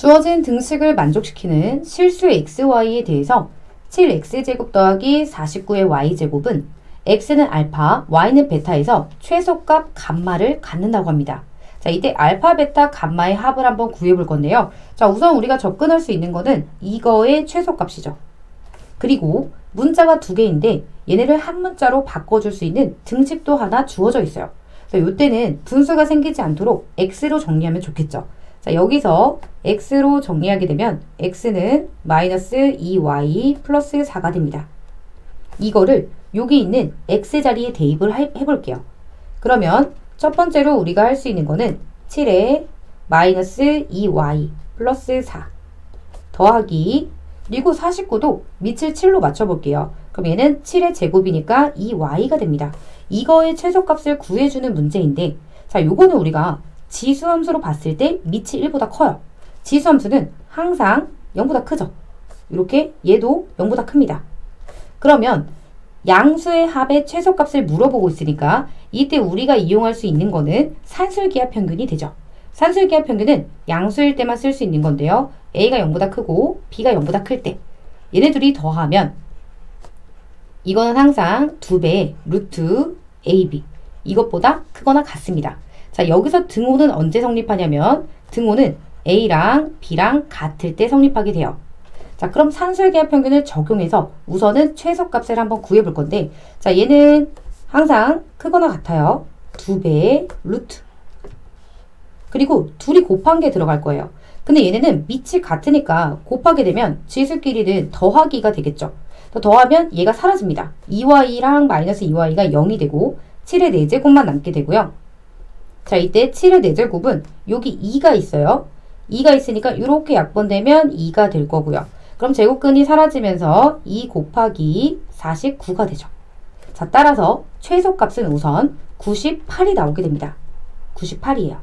주어진 등식을 만족시키는 실수 xy에 대해서 7x제곱 더하기 49의 y제곱은 x는 알파, y는 베타에서 최소값 감마를 갖는다고 합니다. 자, 이때 알파, 베타, 감마의 합을 한번 구해볼 건데요. 자, 우선 우리가 접근할 수 있는 거는 이거의 최소값이죠. 그리고 문자가 두 개인데 얘네를 한 문자로 바꿔줄 수 있는 등식도 하나 주어져 있어요. 그래서 이때는 분수가 생기지 않도록 x로 정리하면 좋겠죠. 자, 여기서 x로 정리하게 되면 x는 마이너스 2y 플러스 4가 됩니다. 이거를 여기 있는 x 자리에 대입을 해, 해볼게요. 그러면 첫 번째로 우리가 할 수 있는 거는 7에 마이너스 2y 플러스 4 더하기 그리고 49도 밑을 7로 맞춰볼게요. 그럼 얘는 7의 제곱이니까 2y가 됩니다. 이거의 최소값을 구해주는 문제인데 자 요거는 우리가 지수함수로 봤을 때 밑이 1보다 커요. 지수함수는 항상 0보다 크죠. 이렇게 얘도 0보다 큽니다. 그러면 양수의 합의 최소값을 물어보고 있으니까 이때 우리가 이용할 수 있는 거는 산술기하 평균이 되죠. 산술기하 평균은 양수일 때만 쓸 수 있는 건데요. A가 0보다 크고 B가 0보다 클 때 얘네들이 더하면 이거는 항상 2배 루트 AB 이것보다 크거나 같습니다. 자 여기서 등호는 언제 성립하냐면 등호는 A랑 B랑 같을 때 성립하게 돼요. 자, 그럼 산술기하 평균을 적용해서 우선은 최소값을 한번 구해 볼 건데, 자, 얘는 항상 크거나 같아요. 두 배의 루트. 그리고 둘이 곱한 게 들어갈 거예요. 근데 얘네는 밑이 같으니까 곱하게 되면 지수끼리는 더하기가 되겠죠. 더하면 얘가 사라집니다. 2y랑 마이너스 2y가 0이 되고 7의 4제곱만 남게 되고요. 자, 이때 7의 4제곱은 여기 2가 있어요. 2가 있으니까 이렇게 약분되면 2가 될 거고요. 그럼 제곱근이 사라지면서 2 곱하기 49가 되죠. 자, 따라서 최소값은 우선 98이 나오게 됩니다. 98이에요.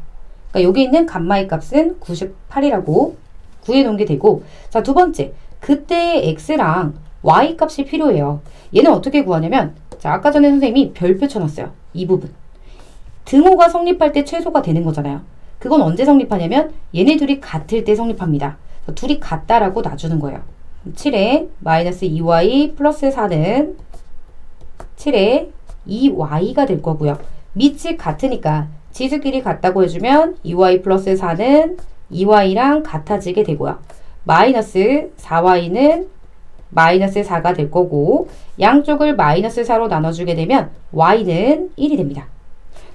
그러니까 여기 있는 감마의 값은 98이라고 구해놓은 게 되고 자, 두 번째. 그때의 x랑 y 값이 필요해요. 얘는 어떻게 구하냐면 자, 아까 전에 선생님이 별표 쳐놨어요. 이 부분. 등호가 성립할 때 최소가 되는 거잖아요. 그건 언제 성립하냐면 얘네 둘이 같을 때 성립합니다. 둘이 같다라고 놔주는 거예요. 7에 마이너스 2y 플러스 4는 7에 2y가 될 거고요. 밑이 같으니까 지수끼리 같다고 해주면 2y 플러스 4는 2y랑 같아지게 되고요. 마이너스 4y는 마이너스 4가 될 거고 양쪽을 마이너스 4로 나눠주게 되면 y는 1이 됩니다.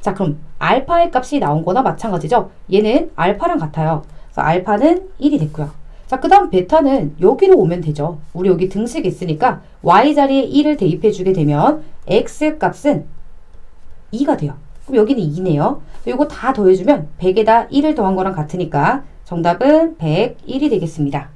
자 그럼 알파의 값이 나온 거나 마찬가지죠. 얘는 알파랑 같아요. 그래서 알파는 1이 됐고요. 자, 그 다음 베타는 여기로 오면 되죠. 우리 여기 등식 있으니까 y 자리에 1을 대입해 주게 되면 x 값은 2가 돼요. 그럼 여기는 2네요. 이거 다 더해주면 100에다 1을 더한 거랑 같으니까 정답은 101이 되겠습니다.